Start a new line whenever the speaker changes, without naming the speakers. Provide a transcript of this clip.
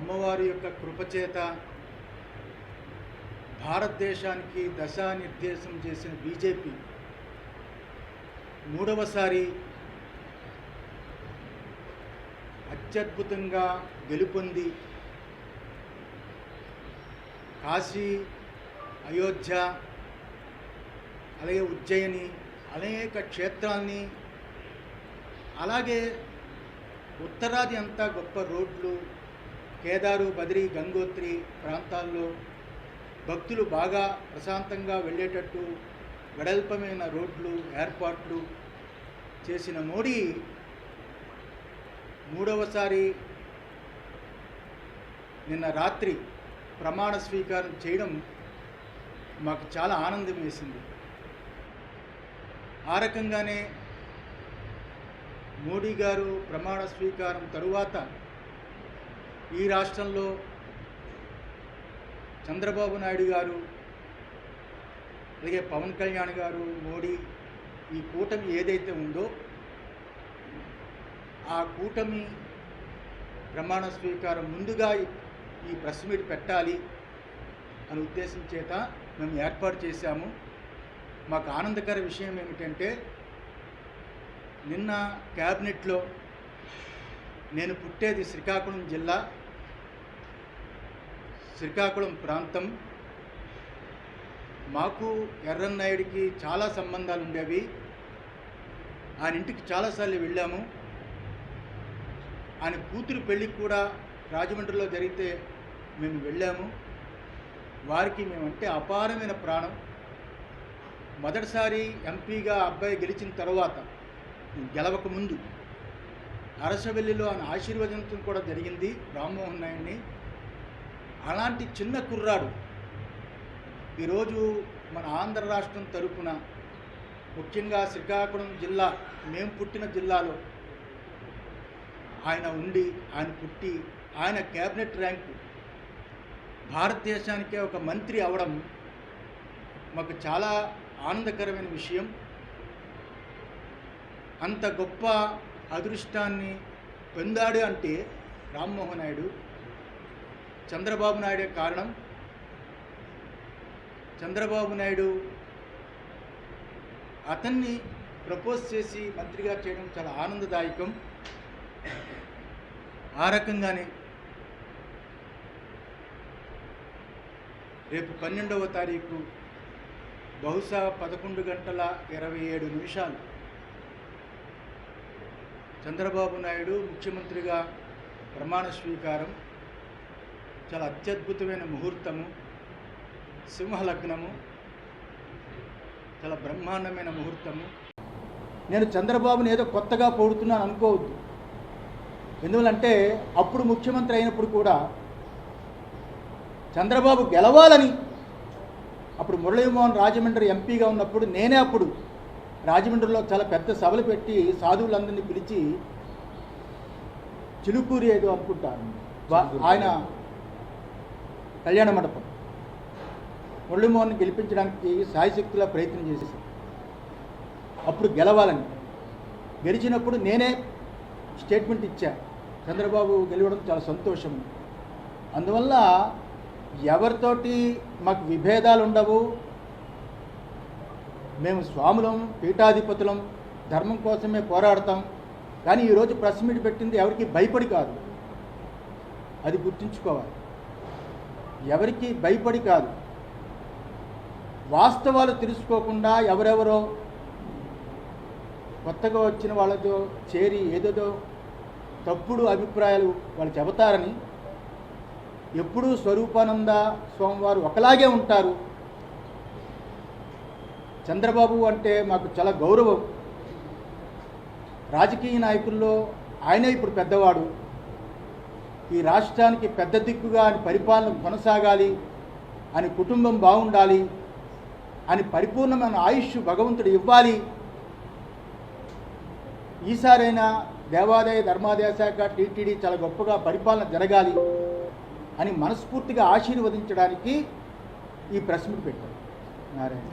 అమ్మవారి యొక్క కృపచేత భారతదేశానికి దశానిర్దేశం చేసిన బీజేపీ మూడవసారి అత్యద్భుతంగా గెలుపొంది కాశీ అయోధ్య అలాగే ఉజ్జయిని అనేక క్షేత్రాల్ని అలాగే ఉత్తరాది అంతా గొప్ప రోడ్లు కేదారు బద్రి గంగోత్రి ప్రాంతాల్లో భక్తులు బాగా ప్రశాంతంగా వెళ్ళేటట్టు వెడల్పమైన రోడ్లు ఏర్పాట్లు చేసిన మోడీ మూడవసారి నిన్న రాత్రి ప్రమాణ స్వీకారం చేయడం మాకు చాలా ఆనందం వేసింది. ఆ రకంగానే మోడీ గారు ప్రమాణ స్వీకారం తరువాత ఈ రాష్ట్రంలో చంద్రబాబు నాయుడు గారు అలాగే పవన్ కళ్యాణ్ గారు మోడీ ఈ కూటమి ఏదైతే ఉందో ఆ కూటమి ప్రమాణ స్వీకారం ముందుగా ఈ ప్రెస్ మీట్ పెట్టాలి అనే ఉద్దేశం చేత మేము ఏర్పాటు చేశాము. మాకు ఆనందకర విషయం ఏమిటంటే నిన్న క్యాబినెట్లో నేను పుట్టేది శ్రీకాకుళం జిల్లా. శ్రీకాకుళం ప్రాంతం. మాకు ఎర్రన్నాయుడికి చాలా సంబంధాలు ఉండేవి. ఆయన ఇంటికి చాలాసార్లు వెళ్ళాము. ఆయన కూతురు పెళ్ళికి కూడా రాజమండ్రిలో జరిగితే మేము వెళ్ళాము. వారికి మేమంటే అపారమైన ప్రాణం. మొదటిసారి ఎంపీగా అబ్బాయి గెలిచిన తర్వాత గెలవక ముందు అరసవెల్లిలో ఆయన ఆశీర్వదించడం కూడా జరిగింది. రామ్మోహన్ నాయుడిని అలాంటి చిన్న కుర్రాడు. ఈరోజు మన ఆంధ్ర రాష్ట్రం తరపున ముఖ్యంగా శ్రీకాకుళం జిల్లా మేము పుట్టిన జిల్లాలో ఆయన ఉండి ఆయన పుట్టి ఆయన క్యాబినెట్ ర్యాంకు భారతదేశానికే ఒక మంత్రి అవడం మాకు చాలా ఆనందకరమైన విషయం. అంత గొప్ప అదృష్టాన్ని పొందాడు అంటే రామ్మోహన్ నాయుడు. చంద్రబాబు నాయుడు కారణం. చంద్రబాబు నాయుడు అతన్ని ప్రపోజ్ చేసి మంత్రిగా చేయడం చాలా ఆనందదాయకం. ఆ రకంగానే రేపు పన్నెండవ తారీఖు బహుశా పదకొండు గంటల ఇరవై ఏడు నిమిషాలు చంద్రబాబు నాయుడు ముఖ్యమంత్రిగా ప్రమాణ స్వీకారం. చాలా అత్యద్భుతమైన ముహూర్తము సింహలగ్నము చాలా బ్రహ్మాండమైన ముహూర్తము. నేను చంద్రబాబుని ఏదో కొత్తగా పొడుతున్నాను అనుకోవద్దు. ఎందువలంటే అప్పుడు ముఖ్యమంత్రి అయినప్పుడు కూడా చంద్రబాబు గెలవాలని అప్పుడు మురళీమోహన్ రాజమండ్రి ఎంపీగా ఉన్నప్పుడు నేనే అప్పుడు రాజమండ్రిలో చాలా పెద్ద సభలు పెట్టి సాధువులందరినీ పిలిచి చిలుకూరి ఏదో అనుకుంటాను. ఆయన కళ్యాణ మండపం. మురళీమోహన్ గెలిపించడానికి సాయశక్తిలా ప్రయత్నం చేసేసాను అప్పుడు గెలవాలని. గెలిచినప్పుడు నేనే స్టేట్మెంట్ ఇచ్చా. చంద్రబాబు గెలవడం చాలా సంతోషం. అందువల్ల ఎవరితోటి మాకు విభేదాలు ఉండవు. మేము స్వాములం పీఠాధిపతులం ధర్మం కోసమే పోరాడతాం. కానీ ఈరోజు ప్రెస్ మీట్ పెట్టింది ఎవరికి భయపడి కాదు. అది గుర్తుంచుకోవాలి. ఎవరికి భయపడి కాదు. వాస్తవాలు తెలుసుకోకుండా ఎవరెవరో కొత్తగా వచ్చిన వాళ్ళతో చేరి ఏదేదో తప్పుడు అభిప్రాయాలు వాళ్ళు చెబుతారని ఎప్పుడూ స్వరూపానంద స్వామివారు ఒకలాగే ఉంటారు. చంద్రబాబు అంటే మాకు చాలా గౌరవం. రాజకీయ నాయకుల్లో ఆయనే ఇప్పుడు పెద్దవాడు. ఈ రాష్ట్రానికి పెద్ద దిక్కుగా అని పరిపాలన కొనసాగాలి అని కుటుంబం బాగుండాలి అని పరిపూర్ణమైన ఆయుష్ భగవంతుడు ఇవ్వాలి. ఈసారైనా దేవాదాయ ధర్మాదాయ శాఖ టీటీడీ చాలా గొప్పగా పరిపాలన జరగాలి అని మనస్ఫూర్తిగా ఆశీర్వదించడానికి ఈ ప్రెస్ మీట్ పెట్టారు. నారాయణ.